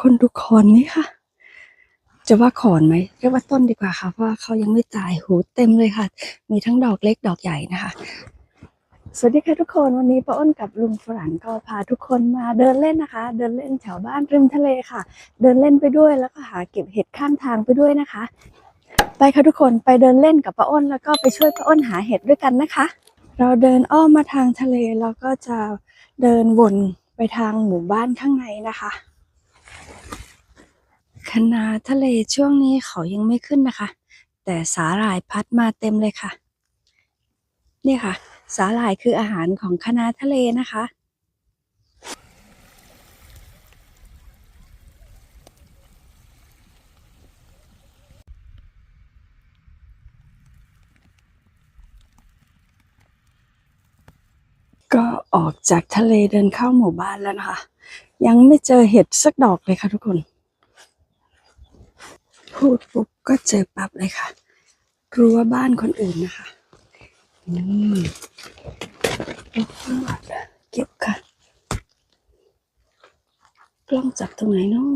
คนทุกคนนี่ค่ะจะว่าขอนไหมเรียกว่าต้นดีกว่าค่ะเพราะว่าเขายังไม่ตายหูเต็มเลยค่ะ มีทั้งดอกเล็กดอกใหญ่นะคะ สวัสดีค่ะทุกคนวันนี้ป้าอ้นกับลุงฝรั่งก็พาทุกคนมาเดินเล่นนะคะ เดินเล่นแถวบ้านริมทะเลค่ะ เดินเล่นไปด้วยแล้วก็หาเก็บเห็ดข้างทางไปด้วยนะคะ ไปค่ะทุกคนไปเดินเล่นกับป้าอ้นแล้วก็ไปช่วยป้าอ้นหาเห็ดด้วยกันนะคะ เราเดินอ้อมมาทางทะเลแล้วก็จะเดินวนไปทางหมู่บ้านข้างในนะคะ คณะทะเลช่วงนี้เขายังไม่ขึ้นนะคะ แต่สาหร่ายพัดมาเต็มเลยค่ะนี่ค่ะ สาหร่ายคืออาหารของคณะทะเลนะคะ ก็ออกจากทะเลเดินเข้าหมู่บ้านแล้วนะคะ ยังไม่เจอเห็ดสักดอกเลยค่ะทุกคน พูดปุ๊บก็เจอปั๊บเลยค่ะรั้วบ้านคนอื่นนะคะนี่เก็บค่ะ กล้องจับตรงไหนเนาะ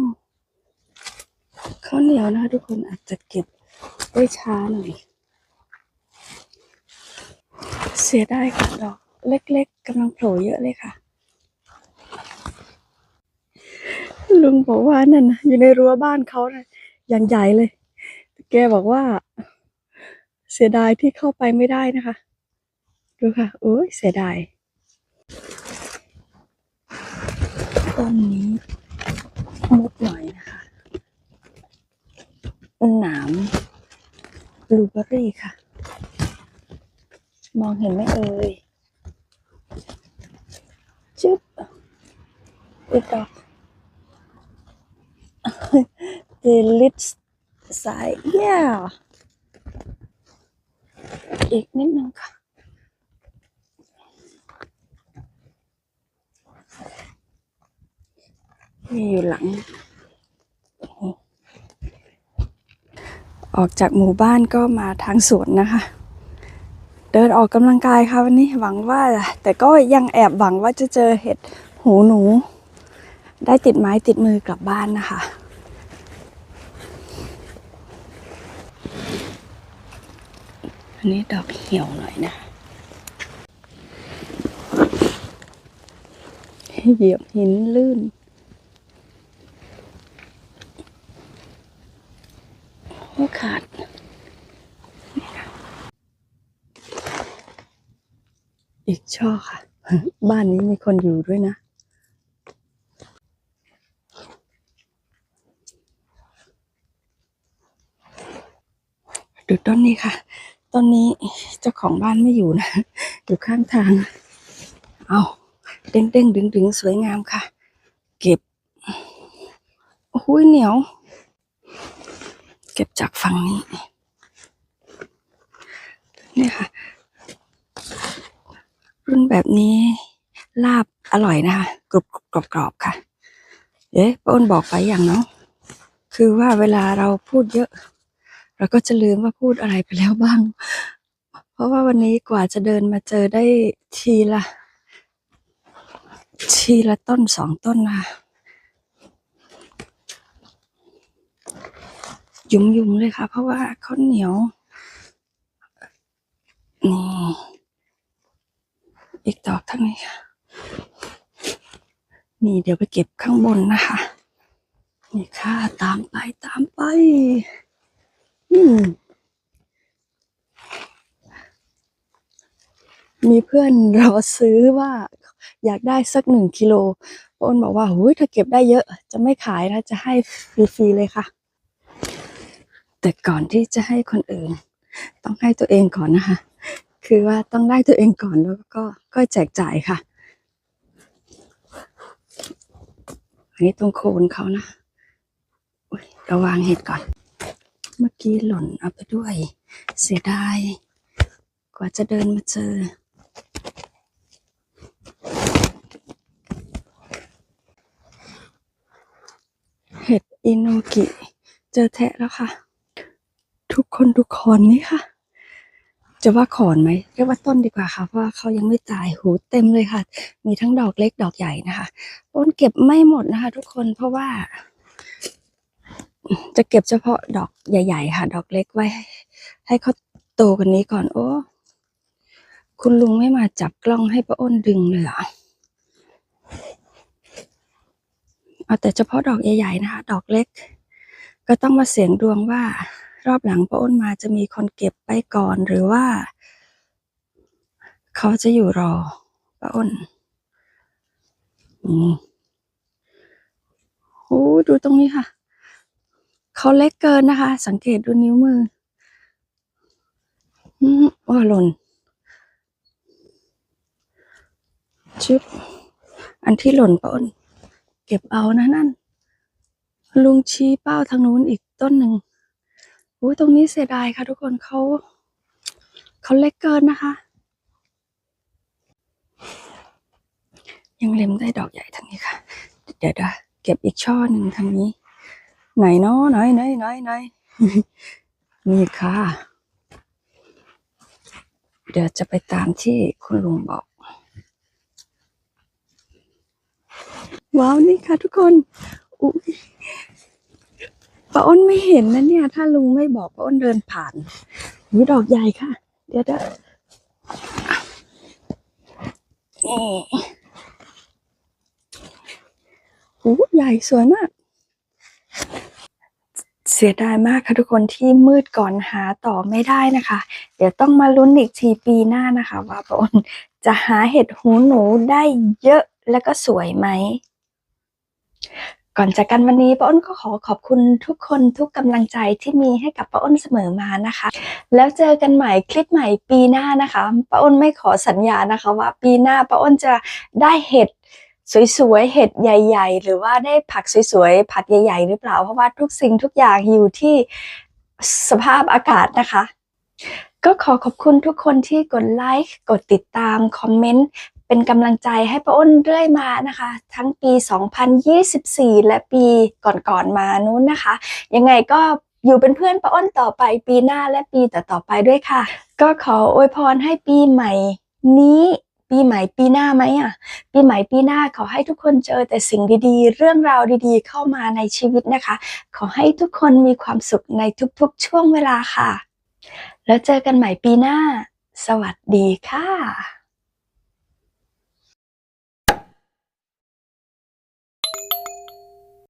ข้าวเหนียวนะทุกคนอาจจะเก็บได้ช้าหน่อย เสียไดายค่ะดอกเล็กๆกำลังโผล่เยอะเลยค่ะ ลุงบอกว่านั่นนะอยู่ในรั้วบ้านเขานะ อย่างใหญ่เลย แกบอกว่า เสียดายที่เข้าไปไม่ได้นะคะ ดูค่ะโอ้ยเสียดายต้นนี้มุดหน่อยนะคะหนามบลูเบอรี่ค่ะ มองเห็นไหมเอ่ยจึ๊บอีกดอก the lips side yeah อีกนิดนึงค่ะมีอยู่หลัง ออกจากหมู่บ้านก็มาทางสวนนะคะ เดินออกกำลังกายค่ะวันนี้หวังว่า แต่ก็ยังแอบหวังว่าจะเจอเห็ดหูหนู ได้ติดไม้ติดมือกลับบ้านนะคะ อันนี้ดอกเหี่ยวหน่อยนะเหยียบหินลื่น โอ้ขาดอีกช่อค่ะ บ้านนี้มีคนอยู่ด้วยนะ ดูต้นนี้ค่ะ ต้นนี้เจ้าของบ้านไม่อยู่นะ อยู่ข้างทาง เอาเด้งเด้งดึงดึงสวยงามค่ะ เก็บโอ้โหเหนียว เก็บจากฝั่งนี้นี่ค่ะ รุ่นแบบนี้ลาบอร่อยนะคะกรุบกรอบกรอบค่ะ เอ๊ะป้าอ้นบอกไปอย่างเนาะคือว่าเวลาเราพูดเยอะ เราก็จะลืมว่าพูดอะไรไปแล้วบ้าง เพราะว่าวันนี้กว่าจะเดินมาเจอได้ทีละ ทีละต้นสองต้นนะยุมยุมๆเลยค่ะ เพราะว่าข้าวเหนียวนี่อีกดอกทั้งนี้ค่ะนี่เดี๋ยวไปเก็บข้างบนนะคะ นี่ค่ะ ตามไปตามไป มีเพื่อนราซื้อว่า อยากได้สักหนึ่งกิโลป้าอ้นบอกว่าหุ้ยถ้าเก็บได้เยอะ จะไม่ขายนะจะให้ฟรีๆเลยค่ะ แต่ก่อนที่จะให้คนอื่น ต้องให้ตัวเองก่อนนะคะ คือว่าต้องได้ตัวเองก่อนแล้วก็ก็แจกจ่ายค่ะ อันนี้ตรงโคนเขานะระวางเห็ดก่อน เมื่อกี้หล่นเอาไปด้วย เสียดาย กว่าจะเดินมาเจอ เห็ดอินโนกิ เจอแทะแล้วค่ะ ทุกคนทุกคนนี่ค่ะ จะว่าขอนไหมเรียกว่าต้นดีกว่าค่ะ เพราะว่าเขายังไม่ตายหูเต็มเลยค่ะ มีทั้งดอกเล็กดอกใหญ่นะคะต้นเก็บไม่หมดนะคะ ทุกคนเพราะว่า จะเก็บเฉพาะดอกใหญ่ ๆ ค่ะ ดอกเล็กไว้ ให้เขาโตกว่านี้ก่อน โอ้ คุณลุงไม่มาจับกล้องให้ป้าอ้นดึงเลยเหรอเอาแต่เฉพาะดอกใหญ่ ๆ นะคะ ดอกเล็ก ก็ต้องมาเสี่ยงดวงว่า รอบหลังป้าอ้นมาจะมีคนเก็บไปก่อนหรือว่า เขาจะอยู่รอป้าอ้นอืมโอ้ดูตรงนี้ค่ะ เขาเล็กเกินนะคะ สังเกตดูนิ้วมืออืมว่าหล่นชึบอันที่หล่นปนเก็บเอานะนั่น ลุงชี้เป้าทางนู้นอีกต้นหนึ่งโอ้ตรงนี้เสียดายค่ะทุกคนเขาเขาเล็กเกินนะคะ ยังเล็มได้ดอกใหญ่ทางนี้ค่ะ เดี๋ยวเดี๋ยวเก็บอีกช่อหนึ่งทางนี้ ไหนเนาะไหนไหนไหนไหนนี่ค่ะ เดี๋ยวจะไปตามที่คุณลุงบอก ว้าวนี่ค่ะทุกคนอุ๊ยป้าอ้นไม่เห็นนะเนี่ย ถ้าลุงไม่บอกป้าอ้นเดินผ่านวิดอกใหญ่ค่ะ เดี๋ยวเดี๋ยวนี่โอ้ใหญ่สวยมาก เสียดายมากค่ะทุกคนที่มืดก่อนหาต่อไม่ได้นะคะ เดี๋ยวต้องมาลุ้นอีกทีปีหน้านะคะ ว่าปอนจะหาเห็ดหูหนูได้เยอะแล้วก็สวยไหม ก่อนจากกันวันนี้ป้าอ้นก็ขอขอบคุณทุกคนทุกกำลังใจที่มีให้กับป้าอ้นเสมอมานะคะ แล้วเจอกันใหม่คลิปใหม่ปีหน้านะคะป้าอ้นไม่ขอสัญญานะคะ ว่าปีหน้าป้าอ้นจะได้เห็ด สวยๆ เห็ดใหญ่ ๆ หรือว่าได้ผักสวยๆ ผักใหญ่ ๆ หรือเปล่า เพราะว่าทุกสิ่งทุกอย่างอยู่ที่สภาพอากาศนะคะ ก็ขอขอบคุณทุกคนที่กดไลค์ กดติดตาม คอมเมนต์ เป็นกำลังใจให้ป้าอ้นเรื่อยมานะคะ ทั้งปี 2024 และปีก่อนๆ มานู้นนะคะ ยังไงก็อยู่เป็นเพื่อนป้าอ้นต่อไปปีหน้าและปีต่อๆไปด้วยค่ะ ก็ขออวยพรให้ปีใหม่นี้ ปีใหม่ปีหน้าไหมอะ ปีใหม่ปีหน้าขอให้ทุกคนเจอแต่สิ่งดีๆ เรื่องราวดีๆ เข้ามาในชีวิตนะคะ ขอให้ทุกคนมีความสุขในทุกๆ ช่วงเวลาค่ะ แล้วเจอกันใหม่ปีหน้า สวัสดีค่ะ